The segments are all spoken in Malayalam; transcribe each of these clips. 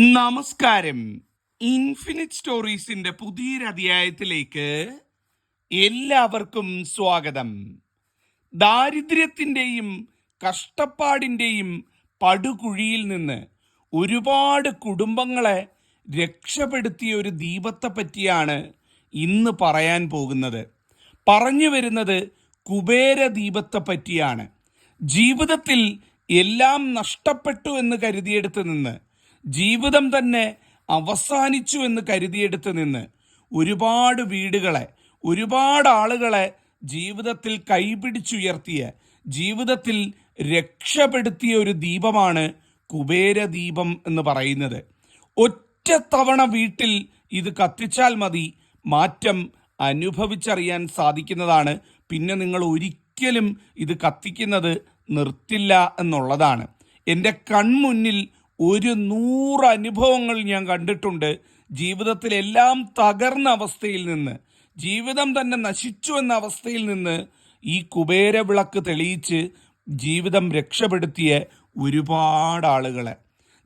നമസ്കാരം. ഇൻഫിനിറ്റ് സ്റ്റോറീസിന്റെ പുതിയൊരധ്യായത്തിലേക്ക് എല്ലാവർക്കും സ്വാഗതം. ദാരിദ്ര്യത്തിന്റെയും കഷ്ടപ്പാടിന്റെയും പടുകുഴിയിൽ നിന്ന് ഒരുപാട് കുടുംബങ്ങളെ രക്ഷപ്പെടുത്തിയ ഒരു ദീപത്തെ പറ്റിയാണ് ഇന്ന് പറയാൻ പോകുന്നത്. പറഞ്ഞു വരുന്നത് കുബേര ദീപത്തെ പറ്റിയാണ് ജീവിതത്തിൽ എല്ലാം നഷ്ടപ്പെട്ടു എന്ന് കരുതിയെടുത്ത് നിന്ന് ജീവിതം തന്നെ അവസാനിച്ചു എന്ന് കരുതിയെടുത്ത് നിന്ന് ഒരുപാട് വീടുകളെ ഒരുപാട് ആളുകളെ ജീവിതത്തിൽ കൈപിടിച്ചുയർത്തിയ ജീവിതത്തിൽ രക്ഷപ്പെടുത്തിയ ഒരു ദീപമാണ് കുബേര ദീപം എന്ന് പറയുന്നത്. ഒറ്റ തവണ വീട്ടിൽ ഇത് കത്തിച്ചാൽ മതി മാറ്റം അനുഭവിച്ചറിയാൻ സാധിക്കുന്നതാണ്. പിന്നെ നിങ്ങൾ ഒരിക്കലും ഇത് കത്തിക്കുന്നത് നിർത്തില്ല എന്നുള്ളതാണ്. എന്റെ കൺമുന്നിൽ ഒരു നൂറ് അനുഭവങ്ങൾ ഞാൻ കണ്ടിട്ടുണ്ട്. ജീവിതത്തിലെല്ലാം തകർന്ന അവസ്ഥയിൽ നിന്ന് ജീവിതം തന്നെ നശിച്ചു എന്ന അവസ്ഥയിൽ നിന്ന് ഈ കുബേര വിളക്ക് തെളിയിച്ച് ജീവിതം രക്ഷപ്പെടുത്തിയ ഒരുപാട് ആളുകളെ.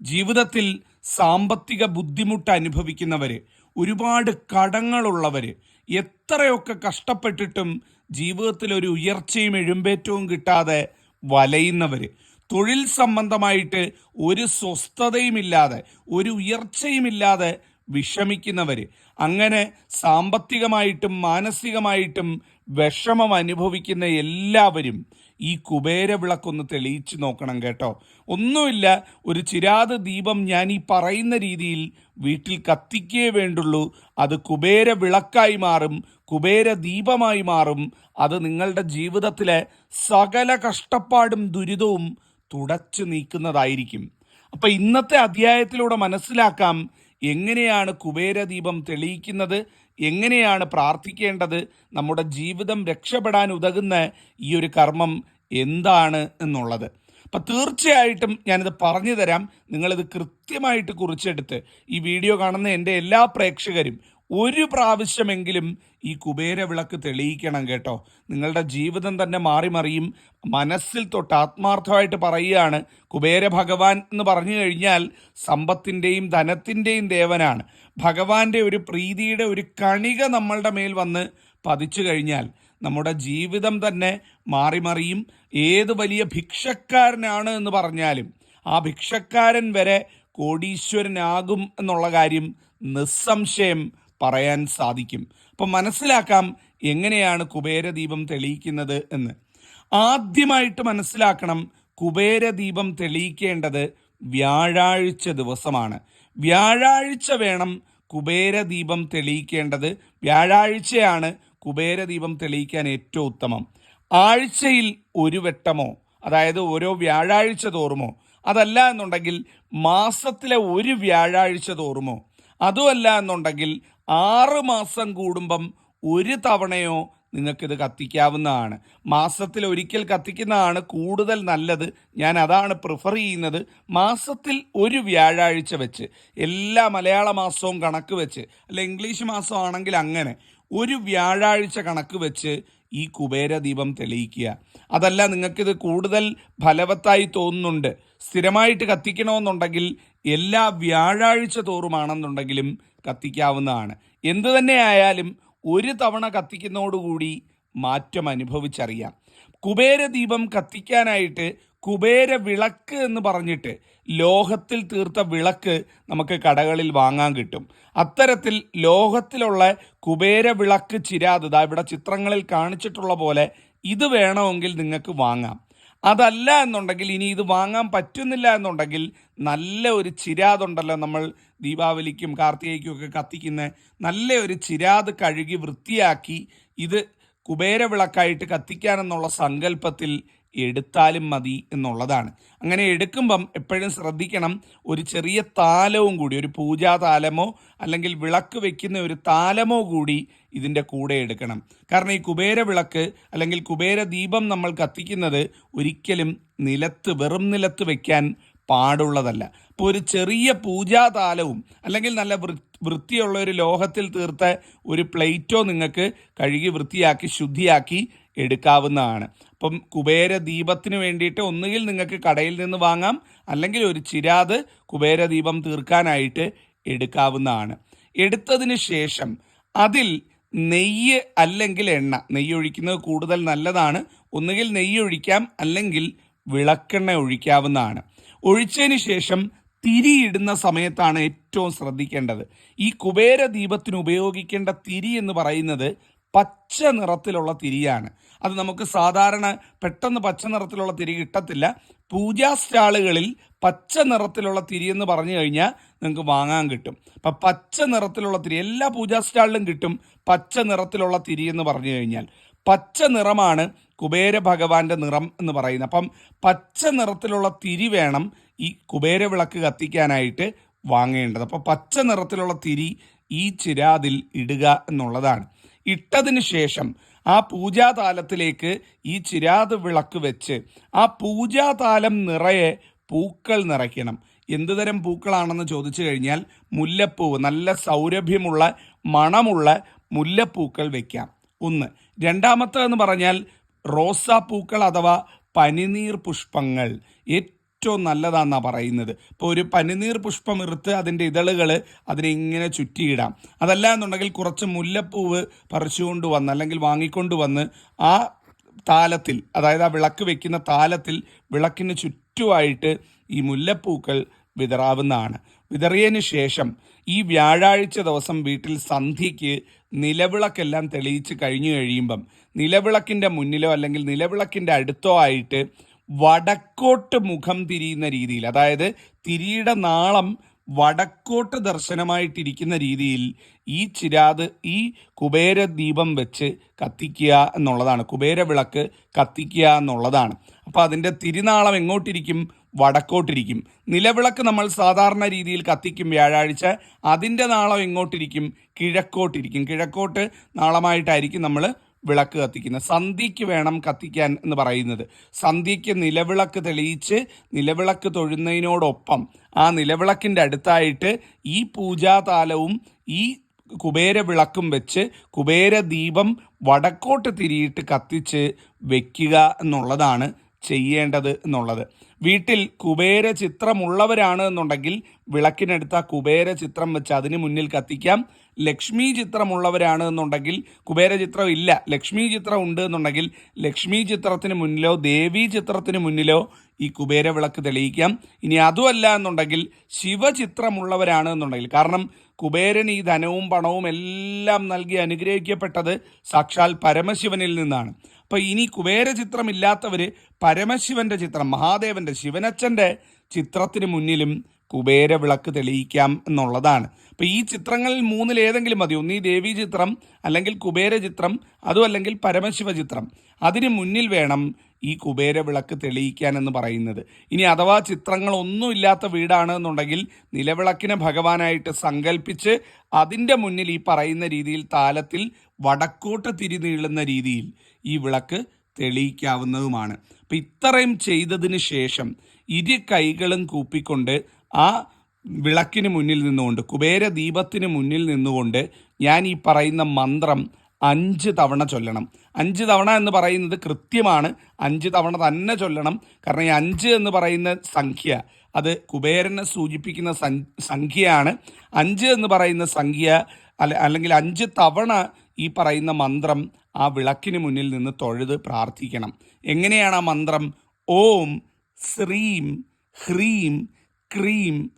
ജീവിതത്തിൽ സാമ്പത്തിക ബുദ്ധിമുട്ട് അനുഭവിക്കുന്നവര് ഒരുപാട് കടങ്ങളുള്ളവര് എത്രയൊക്കെ കഷ്ടപ്പെട്ടിട്ടും ജീവിതത്തിൽ ഒരു ഉയർച്ചയും എഴുമ്പേറ്റവും കിട്ടാതെ വലയുന്നവര്. തൊഴിൽ സംബന്ധമായിട്ട് ഒരു സ്വസ്ഥതയുമില്ലാതെ ഒരു ഉയർച്ചയുമില്ലാതെ വിഷമിക്കുന്നവർ അങ്ങനെ സാമ്പത്തികമായിട്ടും മാനസികമായിട്ടും വിഷമം അനുഭവിക്കുന്ന എല്ലാവരും ഈ കുബേര വിളക്കൊന്ന് തെളിയിച്ച് നോക്കണം കേട്ടോ. ഒന്നുമില്ല ഒരു ചിരാത് ദീപം ഞാൻ ഈ പറയുന്ന രീതിയിൽ വീട്ടിൽ കത്തിക്കേ വേണ്ടുള്ളൂ. അത് കുബേര വിളക്കായി മാറും കുബേര ദീപമായി മാറും. അത് നിങ്ങളുടെ ജീവിതത്തിലെ സകല കഷ്ടപ്പാടും ദുരിതവും തുടച്ചു നീക്കുന്നതായിരിക്കും. അപ്പൊ ഇന്നത്തെ അധ്യായത്തിലൂടെ മനസ്സിലാക്കാം എങ്ങനെയാണ് കുബേരദീപം തെളിയിക്കുന്നത് എങ്ങനെയാണ് പ്രാർത്ഥിക്കേണ്ടത് നമ്മുടെ ജീവിതം രക്ഷപ്പെടാൻ ഉതകുന്ന ഈ ഒരു കർമ്മം എന്താണ് എന്നുള്ളത്. അപ്പം തീർച്ചയായിട്ടും ഞാനിത് പറഞ്ഞു തരാം നിങ്ങളിത് കൃത്യമായിട്ട് കുറിച്ചെടുത്ത് ഈ വീഡിയോ കാണുന്ന എന്റെ എല്ലാ പ്രേക്ഷകരും ഒരു പ്രാവശ്യമെങ്കിലും ഈ കുബേര വിളക്ക് തെളിയിക്കണം കേട്ടോ. നിങ്ങളുടെ ജീവിതം തന്നെ മാറി മറിയും മനസ്സിൽ തൊട്ട് ആത്മാർത്ഥമായിട്ട് പറയുകയാണ് കുബേര ഭഗവാൻ എന്ന് പറഞ്ഞു കഴിഞ്ഞാൽ സമ്പത്തിന്റെയും ധനത്തിന്റെയും ദേവനാണ്. ഭഗവാന്റെ ഒരു പ്രീതിയുടെ ഒരു കണിക നമ്മളുടെ മേൽ വന്ന് പതിച്ചു കഴിഞ്ഞാൽ നമ്മുടെ ജീവിതം തന്നെ മാറി മറിയും ഏത് വലിയ ഭിക്ഷക്കാരനാണ് എന്ന് പറഞ്ഞാലും ആ ഭിക്ഷക്കാരൻ വരെ കോടീശ്വരനാകും എന്നുള്ള കാര്യം നിസ്സംശയം പറയാൻ സാധിക്കും. അപ്പം മനസ്സിലാക്കാം എങ്ങനെയാണ് കുബേരദീപം തെളിയിക്കുന്നത് എന്ന്. ആദ്യമായിട്ട് മനസ്സിലാക്കണം കുബേരദീപം തെളിയിക്കേണ്ടത് വ്യാഴാഴ്ച ദിവസമാണ്. വ്യാഴാഴ്ച വേണം കുബേരദീപം തെളിയിക്കേണ്ടത്. വ്യാഴാഴ്ചയാണ് കുബേരദീപം തെളിയിക്കാൻ ഏറ്റവും ഉത്തമം. ആഴ്ചയിൽ ഒരു വെട്ടമോ അതായത് ഓരോ വ്യാഴാഴ്ച തോറുമോ അതല്ല എന്നുണ്ടെങ്കിൽ മാസത്തിലെ ഒരു വ്യാഴാഴ്ച തോറുമോ അതുമല്ല എന്നുണ്ടെങ്കിൽ ആറ് മാസം കൂടുമ്പം ഒരു തവണയോ നിങ്ങൾക്കിത് കത്തിക്കാവുന്നതാണ്. മാസത്തിൽ ഒരിക്കൽ കത്തിക്കുന്നതാണ് കൂടുതൽ നല്ലത്. ഞാൻ അതാണ് പ്രിഫർ ചെയ്യുന്നത്. മാസത്തിൽ ഒരു വ്യാഴാഴ്ച വെച്ച് എല്ലാ മലയാള മാസവും കണക്ക് വെച്ച് അല്ല ഇംഗ്ലീഷ് മാസമാണെങ്കിൽ അങ്ങനെ ഒരു വ്യാഴാഴ്ച കണക്ക് വെച്ച് ഈ കുബേര ദീപം തെളിയിക്കുക. അതല്ല നിങ്ങൾക്കിത് കൂടുതൽ ഫലവത്തായി തോന്നുന്നുണ്ട്. സ്ഥിരമായിട്ട് കത്തിക്കണമെന്നുണ്ടെങ്കിൽ എല്ലാ വ്യാഴാഴ്ച തോറുമാണെന്നുണ്ടെങ്കിലും കത്തിക്കാവുന്നതാണ്. എന്തു തന്നെ ആയാലും ഒരു തവണ കത്തിക്കുന്നതോടുകൂടി മാറ്റം അനുഭവിച്ചറിയാം. കുബേര ദീപം കത്തിക്കാനായിട്ട് കുബേര വിളക്ക് എന്ന് പറഞ്ഞിട്ട് ലോഹത്തിൽ തീർത്ത വിളക്ക് നമുക്ക് കടകളിൽ വാങ്ങാൻ കിട്ടും. അത്തരത്തിൽ ലോഹത്തിലുള്ള കുബേര വിളക്ക് ചിരാത് ഇവിടെ ചിത്രങ്ങളിൽ കാണിച്ചിട്ടുള്ള പോലെ ഇത് വേണമെങ്കിൽ നിങ്ങൾക്ക് വാങ്ങാം. അതല്ല എന്നുണ്ടെങ്കിൽ ഇനി ഇത് വാങ്ങാൻ പറ്റുന്നില്ല എന്നുണ്ടെങ്കിൽ നല്ല ഒരു ചിരാതുണ്ടല്ലോ നമ്മൾ ദീപാവലിക്കും കാർത്തികയ്ക്കും ഒക്കെ കത്തിക്കുന്ന നല്ല ഒരു ചിരാത് കഴുകി വൃത്തിയാക്കി ഇത് കുബേരവിളക്കായിട്ട് കത്തിക്കാനെന്നുള്ള സങ്കല്പത്തിൽ എടുത്താലും മതി എന്നുള്ളതാണ്. അങ്ങനെ എടുക്കുമ്പം എപ്പോഴും ശ്രദ്ധിക്കണം ഒരു ചെറിയ താലവും കൂടി ഒരു പൂജാ താലമോ അല്ലെങ്കിൽ വിളക്ക് വെക്കുന്ന ഒരു താലമോ കൂടി ഇതിന്റെ കൂടെ എടുക്കണം. കാരണം ഈ കുബേര വിളക്ക് അല്ലെങ്കിൽ കുബേര ദീപം നമ്മൾ കത്തിക്കുന്നത് ഒരിക്കലും നിലത്ത് വെറും നിലത്ത് വെക്കാൻ പാടുള്ളതല്ല. അപ്പോൾ ഒരു ചെറിയ പൂജാതാലവും അല്ലെങ്കിൽ നല്ല വൃത്തിയുള്ള ഒരു ലോഹത്തിൽ തീർത്ത ഒരു പ്ലേറ്റോ നിങ്ങൾക്ക് കഴുകി വൃത്തിയാക്കി ശുദ്ധിയാക്കി എടുക്കാവുന്നതാണ്. അപ്പം കുബേര ദീപത്തിന് വേണ്ടിയിട്ട് ഒന്നുകിൽ നിങ്ങൾക്ക് കടയിൽ നിന്ന് വാങ്ങാം അല്ലെങ്കിൽ ഒരു ചിരാത് കുബേര ദീപം തീർക്കാനായിട്ട് എടുക്കാവുന്നതാണ്. എടുത്തതിന് ശേഷം അതിൽ നെയ്യ് അല്ലെങ്കിൽ എണ്ണ നെയ്യ് ഒഴിക്കുന്നത് കൂടുതൽ നല്ലതാണ്. ഒന്നുകിൽ നെയ്യ് ഒഴിക്കാം അല്ലെങ്കിൽ വിളക്കെണ്ണ ഒഴിക്കാവുന്നതാണ്. ഒഴിച്ചതിന് ശേഷം തിരിയിടുന്ന സമയത്താണ് ഏറ്റവും ശ്രദ്ധിക്കേണ്ടത്. ഈ കുബേര ദീപത്തിന് ഉപയോഗിക്കേണ്ട തിരി എന്ന് പറയുന്നത് പച്ച നിറത്തിലുള്ള തിരിയാണ്. അത് നമുക്ക് സാധാരണ പെട്ടെന്ന് പച്ച നിറത്തിലുള്ള തിരി കിട്ടത്തില്ല. പൂജാ സ്റ്റാളുകളിൽ പച്ച നിറത്തിലുള്ള തിരി എന്ന് പറഞ്ഞു കഴിഞ്ഞാൽ നിങ്ങൾക്ക് വാങ്ങാൻ കിട്ടും. അപ്പം പച്ച നിറത്തിലുള്ള തിരി എല്ലാ പൂജാ സ്റ്റാളിലും കിട്ടും പച്ച നിറത്തിലുള്ള തിരി എന്ന് പറഞ്ഞു കഴിഞ്ഞാൽ. പച്ച നിറമാണ് കുബേര ഭഗവാന്റെ നിറം എന്ന് പറയുന്നത്. അപ്പം പച്ച നിറത്തിലുള്ള തിരി വേണം ഈ കുബേര വിളക്ക് കത്തിക്കാനായിട്ട് വാങ്ങേണ്ടത്. അപ്പോൾ പച്ച നിറത്തിലുള്ള തിരി ഈ ചിരാതിൽ ഇടുക എന്നുള്ളതാണ്. ഇട്ടതിന് ശേഷം ആ പൂജാതാലത്തിലേക്ക് ഈ ചിരാത് വിളക്ക് വെച്ച് ആ പൂജാതാലം നിറയെ പൂക്കൾ നിറയ്ക്കണം. എന്തുതരം പൂക്കളാണെന്ന് ചോദിച്ചു കഴിഞ്ഞാൽ മുല്ലപ്പൂവ് നല്ല സൗരഭ്യമുള്ള മണമുള്ള മുല്ലപ്പൂക്കൾ വെക്കാം. ഒന്ന്. രണ്ടാമത്തെ എന്ന് പറഞ്ഞാൽ റോസാപ്പൂക്കൾ അഥവാ പനിനീർ പുഷ്പങ്ങൾ. ഏറ്റവും നല്ലതാണെന്നാണ് പറയുന്നത്. ഇപ്പോൾ ഒരു പനിനീർ പുഷ്പം ഇറുത്ത് അതിന്റെ ഇതളുകൾ അതിനെ ഇങ്ങനെ ചുറ്റിയിടാം. അതല്ല എന്നുണ്ടെങ്കിൽ കുറച്ച് മുല്ലപ്പൂവ് പറിച്ചുകൊണ്ട് വന്ന് അല്ലെങ്കിൽ വാങ്ങിക്കൊണ്ട് വന്ന് ആ താലത്തിൽ അതായത് ആ വിളക്ക് വെക്കുന്ന താലത്തിൽ വിളക്കിന് ചുറ്റുമായിട്ട് ഈ മുല്ലപ്പൂക്കൾ വിതറാവുന്നതാണ്. വിതറിയതിന് ശേഷം ഈ വ്യാഴാഴ്ച ദിവസം വീട്ടിൽ സന്ധ്യയ്ക്ക് നിലവിളക്കെല്ലാം തെളിയിച്ച് കഴിഞ്ഞു കഴിയുമ്പം നിലവിളക്കിന്റെ മുന്നിലോ അല്ലെങ്കിൽ നിലവിളക്കിന്റെ അടുത്തോ ആയിട്ട് വടക്കോട്ട് മുഖം തിരിയുന്ന രീതിയിൽ അതായത് തിരിയുടെ നാളം വടക്കോട്ട് ദർശനമായിട്ടിരിക്കുന്ന രീതിയിൽ ഈ ചിരാത് ഈ കുബേര ദീപം വെച്ച് കത്തിക്കുക എന്നുള്ളതാണ്. കുബേര വിളക്ക് കത്തിക്കുക എന്നുള്ളതാണ്. അപ്പോൾ അതിന്റെ തിരുനാളം എങ്ങോട്ടിരിക്കും? വടക്കോട്ടിരിക്കും. നിലവിളക്ക് നമ്മൾ സാധാരണ രീതിയിൽ കത്തിക്കും വ്യാഴാഴ്ച. അതിന്റെ നാളം എങ്ങോട്ടിരിക്കും? കിഴക്കോട്ടിരിക്കും. കിഴക്കോട്ട് നാളമായിട്ടായിരിക്കും നമ്മൾ വിളക്ക് കത്തിക്കുന്നത് സന്ധ്യയ്ക്ക് വേണം കത്തിക്കാൻ എന്ന് പറയുന്നത്. സന്ധ്യയ്ക്ക് നിലവിളക്ക് തെളിയിച്ച് നിലവിളക്ക് തൊഴുന്നതിനോടൊപ്പം ആ നിലവിളക്കിന്റെ അടുത്തായിട്ട് ഈ പൂജാതാലവും ഈ കുബേര വിളക്കും വെച്ച് കുബേര ദീപം വടക്കോട്ട് തിരിയിട്ട് കത്തിച്ച് വെക്കുക എന്നുള്ളതാണ് ചെയ്യേണ്ടത് എന്നുള്ളത്. വീട്ടിൽ കുബേര ചിത്രമുള്ളവരാണ് എന്നുണ്ടെങ്കിൽ വിളക്കിനടുത്ത കുബേര ചിത്രം വെച്ച് അതിന് മുന്നിൽ കത്തിക്കാം. ലക്ഷ്മി ചിത്രമുള്ളവരാണ് എന്നുണ്ടെങ്കിൽ കുബേര ചിത്രം ഇല്ല. ലക്ഷ്മി ചിത്രം ഉണ്ട് എന്നുണ്ടെങ്കിൽ ലക്ഷ്മി ചിത്രത്തിന് മുന്നിലോ ദേവി ചിത്രത്തിന് മുന്നിലോ ഈ കുബേര വിളക്ക് തെളിയിക്കാം. ഇനി അതുമല്ല എന്നുണ്ടെങ്കിൽ ശിവചിത്രമുള്ളവരാണ് എന്നുണ്ടെങ്കിൽ കാരണം കുബേരൻ ഈ ധനവും പണവും എല്ലാം നൽകി അനുഗ്രഹിക്കപ്പെട്ടത് സാക്ഷാൽ പരമശിവനിൽ നിന്നാണ്. അപ്പോൾ ഇനി കുബേര ചിത്രമില്ലാത്തവർ പരമശിവന്റെ ചിത്രം മഹാദേവന്റെ ശിവനച്ഛന്റെ ചിത്രത്തിന് മുന്നിലും കുബേര വിളക്ക് തെളിയിക്കാം എന്നുള്ളതാണ്. അപ്പോൾ ഈ ചിത്രങ്ങളിൽ മൂന്നിൽ ഏതെങ്കിലും മതി. ഒന്നീ ദേവി ചിത്രം അല്ലെങ്കിൽ കുബേര ചിത്രം അതും അല്ലെങ്കിൽ പരമശിവ ചിത്രം അതിന് മുന്നിൽ വേണം ഈ കുബേര വിളക്ക് തെളിയിക്കാൻ എന്ന് പറയുന്നത്. ഇനി അഥവാ ചിത്രങ്ങളൊന്നും ഇല്ലാത്ത വീടാണ് എന്നുണ്ടെങ്കിൽ നിലവിളക്കിനെ ഭഗവാനായിട്ട് സങ്കല്പിച്ച് അതിന്റെ മുന്നിൽ ഈ പറയുന്ന രീതിയിൽ താലത്തിൽ വടക്കോട്ട് തിരിനീളുന്ന രീതിയിൽ ഈ വിളക്ക് തെളിയിക്കാവുന്നതുമാണ്. അപ്പം ഇത്രയും ചെയ്തതിന് ശേഷം ഇരു കൈകളും കൂപ്പിക്കൊണ്ട് ആ വിളക്കിന് മുന്നിൽ നിന്നുകൊണ്ട് കുബേര ദീപത്തിന് മുന്നിൽ നിന്നുകൊണ്ട് ഞാൻ ഈ പറയുന്ന മന്ത്രം അഞ്ച് തവണ ചൊല്ലണം. അഞ്ച് തവണ എന്ന് പറയുന്നത് കൃത്യമാണ്. അഞ്ച് തവണ തന്നെ ചൊല്ലണം. കാരണം ഈ അഞ്ച് എന്ന് പറയുന്ന സംഖ്യ അത് കുബേരനെ സൂചിപ്പിക്കുന്ന സംഖ്യയാണ്. അഞ്ച് എന്ന് പറയുന്ന സംഖ്യ അല്ല അല്ലെങ്കിൽ അഞ്ച് തവണ ഈ പറയുന്ന മന്ത്രം ആ വിളക്കിന് മുന്നിൽ നിന്ന് തൊഴുത് പ്രാർത്ഥിക്കണം. എങ്ങനെയാണ് ആ മന്ത്രം? ഓം ശ്രീം ഹ്രീം ക്രീം.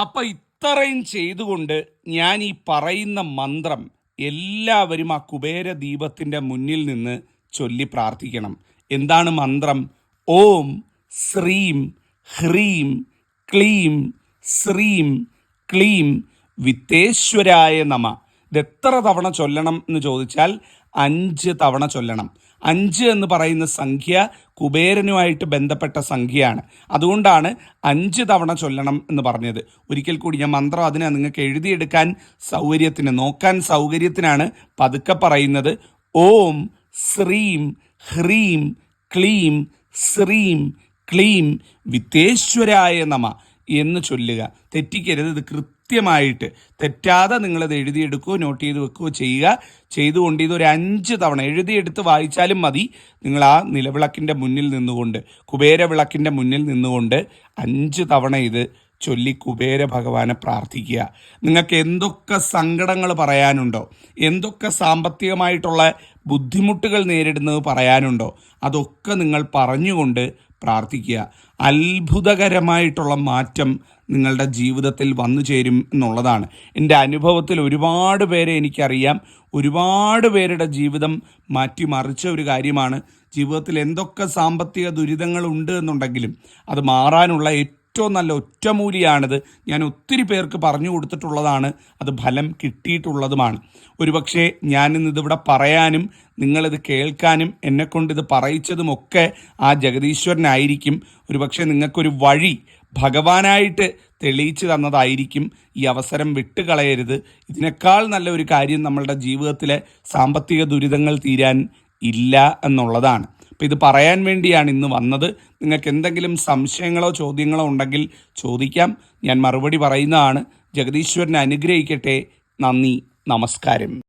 അപ്പം ഇത്രയും ചെയ്തുകൊണ്ട് ഞാൻ ഈ പറയുന്ന മന്ത്രം എല്ലാവരും ആ കുബേര ദീപത്തിന്റെ മുന്നിൽ നിന്ന് ചൊല്ലി പ്രാർത്ഥിക്കണം. എന്താണ് മന്ത്രം? ഓം ശ്രീം ഹ്രീം ക്ലീം ശ്രീം ക്ലീം വിത്തേശ്വരായ നമ. ഇതെത്ര തവണ ചൊല്ലണം എന്ന് ചോദിച്ചാൽ അഞ്ച് തവണ ചൊല്ലണം. അഞ്ച് എന്ന് പറയുന്ന സംഖ്യ കുബേരനുമായിട്ട് ബന്ധപ്പെട്ട സംഖ്യയാണ്. അതുകൊണ്ടാണ് അഞ്ച് തവണ ചൊല്ലണം എന്ന് പറഞ്ഞത്. ഒരിക്കൽ കൂടി ഞാൻ മന്ത്രം അതിനെ നിങ്ങൾക്ക് എഴുതിയെടുക്കാൻ സൗകര്യത്തിന് നോക്കാൻ സൗകര്യത്തിനാണ് പതുക്കെ പറയുന്നത്. ഓം ശ്രീം ഹ്രീം ക്ലീം ശ്രീം ക്ലീം വിത്തേശ്വരായ നമ എന്ന് ചൊല്ലുക. തെറ്റിക്കരുത് ഇത് കൃത്യമായിട്ട് തെറ്റാതെ നിങ്ങളത് എഴുതിയെടുക്കുകയോ നോട്ട് ചെയ്ത് വെക്കുകയോ ചെയ്യുക. ചെയ്തുകൊണ്ട് ഇതൊരു അഞ്ച് തവണ എഴുതിയെടുത്ത് വായിച്ചാലും മതി. നിങ്ങൾ ആ നിലവിളക്കിന്റെ മുന്നിൽ നിന്നുകൊണ്ട് കുബേര വിളക്കിന്റെ മുന്നിൽ നിന്നുകൊണ്ട് അഞ്ച് തവണ ഇത് ചൊല്ലി കുബേര ഭഗവാനെ പ്രാർത്ഥിക്കുക. നിങ്ങൾക്ക് എന്തൊക്കെ സങ്കടങ്ങൾ പറയാനുണ്ടോ? എന്തൊക്കെ സാമ്പത്തികമായിട്ടുള്ള ബുദ്ധിമുട്ടുകൾ നേരിടുന്നത് പറയാനുണ്ടോ? അതൊക്കെ നിങ്ങൾ പറഞ്ഞുകൊണ്ട് പ്രാർത്ഥിക്കുക. അത്ഭുതകരമായിട്ടുള്ള മാറ്റം നിങ്ങളുടെ ജീവിതത്തിൽ വന്നു ചേരും എന്നുള്ളതാണ്. എന്റെ അനുഭവത്തിൽ ഒരുപാട് പേരെ എനിക്കറിയാം. ഒരുപാട് പേരുടെ ജീവിതം മാറ്റിമറിച്ച ഒരു കാര്യമാണ്. ജീവിതത്തിൽ എന്തൊക്കെ സാമ്പത്തിക ദുരിതങ്ങളുണ്ട് എന്നുണ്ടെങ്കിലും അത് മാറാനുള്ള ഏറ്റവും നല്ല ഒറ്റമൂലിയാണിത്. ഞാൻ ഒത്തിരി പേർക്ക് പറഞ്ഞു കൊടുത്തിട്ടുള്ളതാണ്. അത് ഫലം കിട്ടിയിട്ടുള്ളതുമാണ്. ഒരുപക്ഷെ ഞാനിന്നിതിവിടെ പറയാനും നിങ്ങളിത് കേൾക്കാനും എന്നെക്കൊണ്ട് ഇത് പറയിച്ചതുമൊക്കെ ആ ജഗദീശ്വരനായിരിക്കും. ഒരുപക്ഷെ നിങ്ങൾക്കൊരു വഴി ഭഗവാനായിട്ട് തെളിയിച്ചു തന്നതായിരിക്കും. ഈ അവസരം വിട്ടുകളയരുത്. ഇതിനേക്കാൾ നല്ല ഒരു കാര്യം നമ്മളുടെ ജീവിതത്തിലെ സാമ്പത്തിക ദുരിതങ്ങൾ തീരാൻ ഇല്ല എന്നുള്ളതാണ്. അപ്പം ഇത് പറയാൻ വേണ്ടിയാണ് ഇന്ന് വന്നത്. നിങ്ങൾക്ക് എന്തെങ്കിലും സംശയങ്ങളോ ചോദ്യങ്ങളോ ഉണ്ടെങ്കിൽ ചോദിക്കാം. ഞാൻ മറുപടി പറയുന്നതാണ്. ജഗദീശ്വരനെ അനുഗ്രഹിക്കട്ടെ. നന്ദി. നമസ്കാരം.